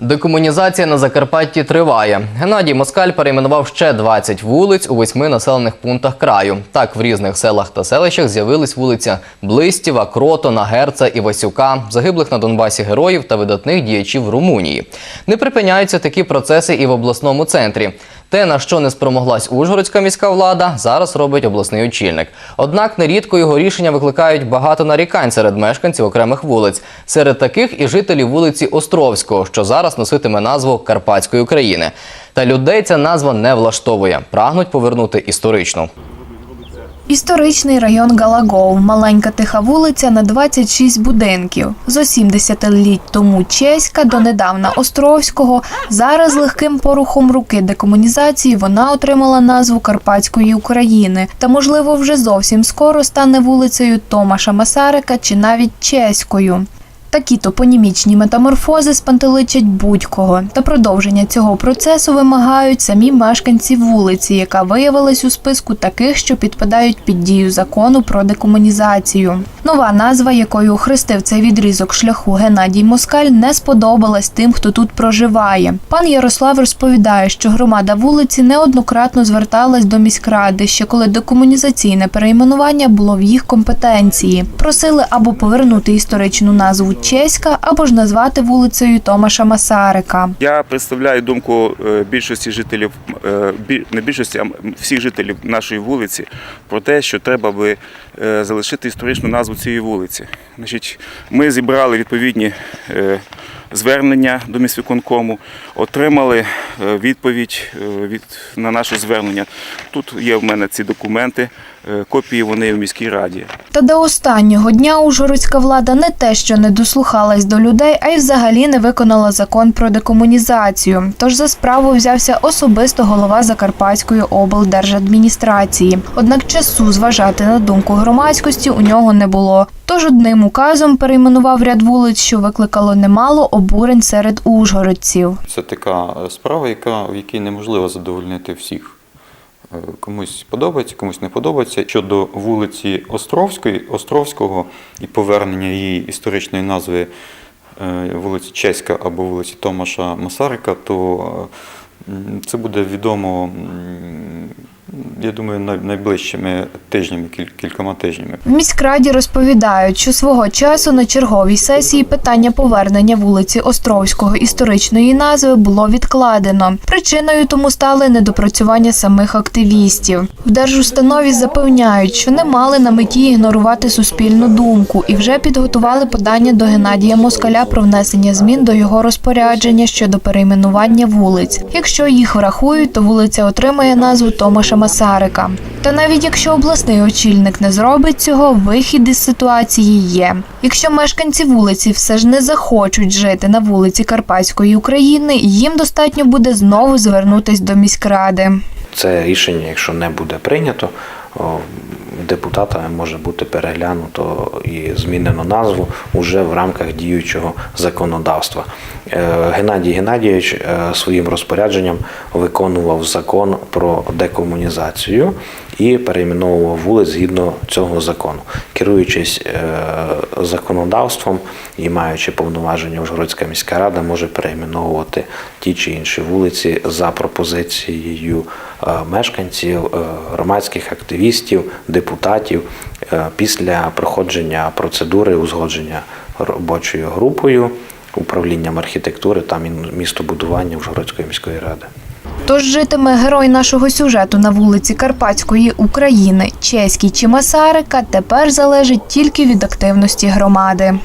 Декомунізація на Закарпатті триває. Геннадій Москаль перейменував ще 20 вулиць у восьми населених пунктах краю. Так, в різних селах та селищах з'явились вулиця Блистіва, Кротона, Герца і Васюка, загиблих на Донбасі героїв та видатних діячів Румунії. Не припиняються такі процеси і в обласному центрі. Те, на що не спромоглась Ужгородська міська влада, зараз робить обласний очільник. Однак нерідко його рішення викликають багато нарікань серед мешканців окремих вулиць. Серед таких і жителі вулиці Островського, що зараз носитиме назву Карпатської України. Та людей ця назва не влаштовує. Прагнуть повернути історичну. Історичний район Галагов. Маленька тиха вулиця на 26 будинків. Зо 70 літь тому чеська, донедавна Островського. Зараз легким порухом руки декомунізації вона отримала назву Карпатської України. Та, можливо, вже зовсім скоро стане вулицею Томаша Масарика чи навіть чеською. Такі топонімічні метаморфози спантеличать будь-кого. Та продовження цього процесу вимагають самі мешканці вулиці, яка виявилась у списку таких, що підпадають під дію закону про декомунізацію. Нова назва, якою охрестив цей відрізок шляху Геннадій Москаль, не сподобалась тим, хто тут проживає. Пан Ярослав розповідає, що громада вулиці неоднократно зверталась до міськради, ще коли декомунізаційне перейменування було в їх компетенції. Просили або повернути історичну назву Чеська, або ж назвати вулицею Томаша Масарика. Я представляю думку е, більшості жителів, е, не більшості, а всіх жителів нашої вулиці про те, що треба би залишити історичну назву цієї вулиці. Значить, ми зібрали відповідні е, звернення до міськвиконкому, отримали е, відповідь е, від, на наше звернення. Тут є в мене ці документи, е, копії вони в міській раді. Та до останнього дня ужгородська влада не те, що не дослухалась до людей, а й взагалі не виконала закон про декомунізацію. Тож за справу взявся особисто голова Закарпатської облдержадміністрації. Однак часу зважати на думку громадськості у нього не було. Тож одним указом перейменував ряд вулиць, що викликало немало обурень серед ужгородців. Це така справа, яка, в якій неможливо задовольнити всіх. Комусь подобається, комусь не подобається. Щодо вулиці Островської, Островського і повернення її історичної назви е, вулиці Чеська або вулиці Томаша Масарика, то е, це буде відомо, я думаю, най- найближчими тижнями, кіль- кількома тижнями. В міськраді розповідають, що свого часу на черговій сесії питання повернення вулиці Островського історичної назви було відкладено. Причиною тому стали недопрацювання самих активістів. В держустанові запевняють, що не мали на меті ігнорувати суспільну думку і вже підготували подання до Геннадія Москаля про внесення змін до його розпорядження щодо перейменування вулиць. Якщо їх врахують, то вулиця отримає назву Томаша Масарика. Та навіть якщо обласний очільник не зробить цього, вихід із ситуації є. Якщо мешканці вулиці все ж не захочуть жити на вулиці Карпатської України, їм достатньо буде знову звернутись до міськради. Це рішення, якщо не буде прийнято, о, депутатами може бути переглянуто і змінено назву уже в рамках діючого законодавства. Е, Геннадій Геннадійович е, своїм розпорядженням виконував закон про декомунізацію і перейменовував вулиць згідно цього закону. Керуючись е, законодавством і маючи повноваження, Ужгородська міська рада може перейменовувати ті чи інші вулиці за пропозицією мешканців, громадських активістів, депутатів е, після проходження процедури узгодження робочою групою, управлінням архітектури та містобудування Ужгородської міської ради. Тож житиме герой нашого сюжету на вулиці Карпатської України, чеський чи Масарика, тепер залежить тільки від активності громади.